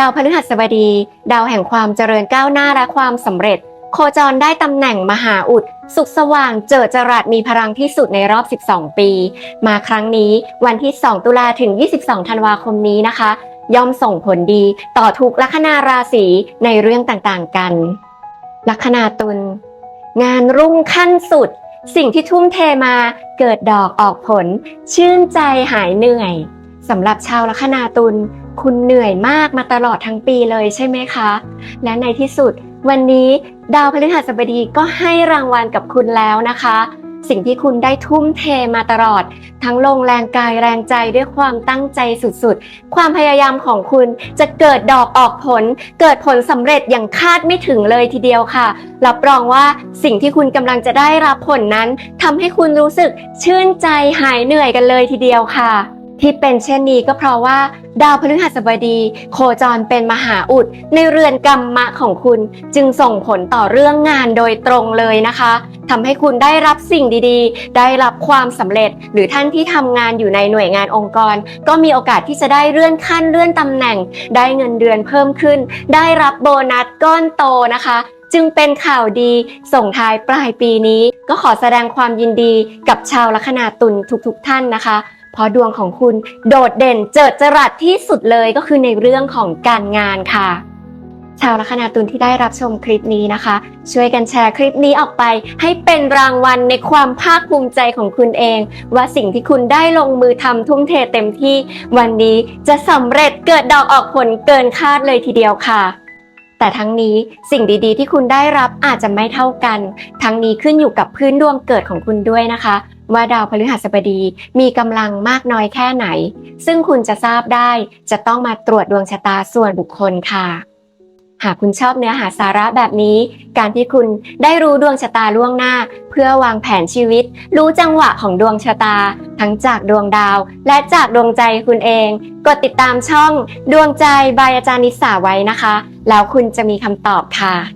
ดาวพฤหัสบดี ดาวแห่งความเจริญก้าวหน้าและความสำเร็จ โคจรได้ตำแหน่งมหาอุด สุขสว่างเจิดจรัสมีพลังที่สุดในรอบ 12 ปี มาครั้งนี้วันที่ 2 ตุลาถึง 22 ธันวาคมนี้นะคะ ย่อมส่งผลดีต่อทุกลัคนาราศีในเรื่องต่างๆกัน ลัคนาตุลงานรุ่งขั้นสุด สิ่งที่ทุ่มเทมาเกิดดอกออกผล ชื่นใจหายเหนื่อยสำหรับชาวลัคนาตุล คุณเหนื่อยมากมาตลอดทั้งปีเลยใช่ไหมคะ และในที่สุด วันนี้ดาวพฤหัสบดีก็ให้รางวัลกับคุณแล้วนะคะ สิ่งที่คุณได้ทุ่มเทมาตลอด ทั้งลงแรงกายแรงใจด้วยความตั้งใจสุดๆ ความพยายามของคุณจะเกิดดอกออกผล เกิดผลสำเร็จอย่างคาดไม่ถึงเลยทีเดียวค่ะ รับรองว่าสิ่งที่คุณกำลังจะได้รับผลนั้นทำให้คุณรู้สึกชื่นใจหายเหนื่อยกันเลยทีเดียวค่ะ ที่เป็นเช่นนี้ก็เพราะว่า ดาวพฤหัสบดี โคจรเป็นมหาอุด ในเรือนกรรมะของคุณ จึงส่งผลต่อเรื่องงานโดยตรงเลยนะคะทำให้คุณได้รับสิ่งดีๆ ได้รับความสำเร็จ หรือท่านที่ทำงานอยู่ในหน่วยงานองค์กร ก็มีโอกาสที่จะได้เลื่อนขั้นเลื่อนตำแหน่ง ได้เงินเดือนเพิ่มขึ้น ได้รับโบนัสก้อนโตนะคะจึงเป็นข่าวดีส่งท้ายปลายปีนี้ ก็ขอแสดงความยินดีกับชาวลัคนาตุลทุกๆท่านนะคะ เพราะดวงของคุณโดดเด่นเจิดจรัสที่สุดเลยก็คือในเรื่องของการงานค่ะ ชาวลัคนาตุลที่ได้รับชมคลิปนี้นะคะ ช่วยกันแชร์คลิปนี้ออกไป ให้เป็นรางวัลในความภาคภูมิใจของคุณเอง ว่าสิ่งที่คุณได้ลงมือทำทุ่มเทเต็มที่ วันนี้จะสำเร็จเกิดดอกออกผลเกินคาดเลยทีเดียวค่ะ แต่ทั้งนี้สิ่งดีๆ ที่คุณได้รับอาจจะไม่เท่ากัน ทั้งนี้ขึ้นอยู่กับพื้นดวงเกิดของคุณด้วยนะคะ ว่าดาวพฤหัสบดีมีกำลังมากน้อยแค่ไหน ซึ่งคุณจะทราบได้จะต้องมาตรวจดวงชะตาส่วนบุคคลค่ะ หากคุณชอบเนื้อหาสาระแบบนี้ การที่คุณได้รู้ดวงชะตาล่วงหน้า เพื่อวางแผนชีวิต รู้จังหวะของดวงชะตา ทั้งจากดวงดาว และจากดวงใจคุณเอง กดติดตามช่อง ดวงใจบายอาจารย์นิสาไว้นะคะ แล้วคุณจะมีคำตอบค่ะ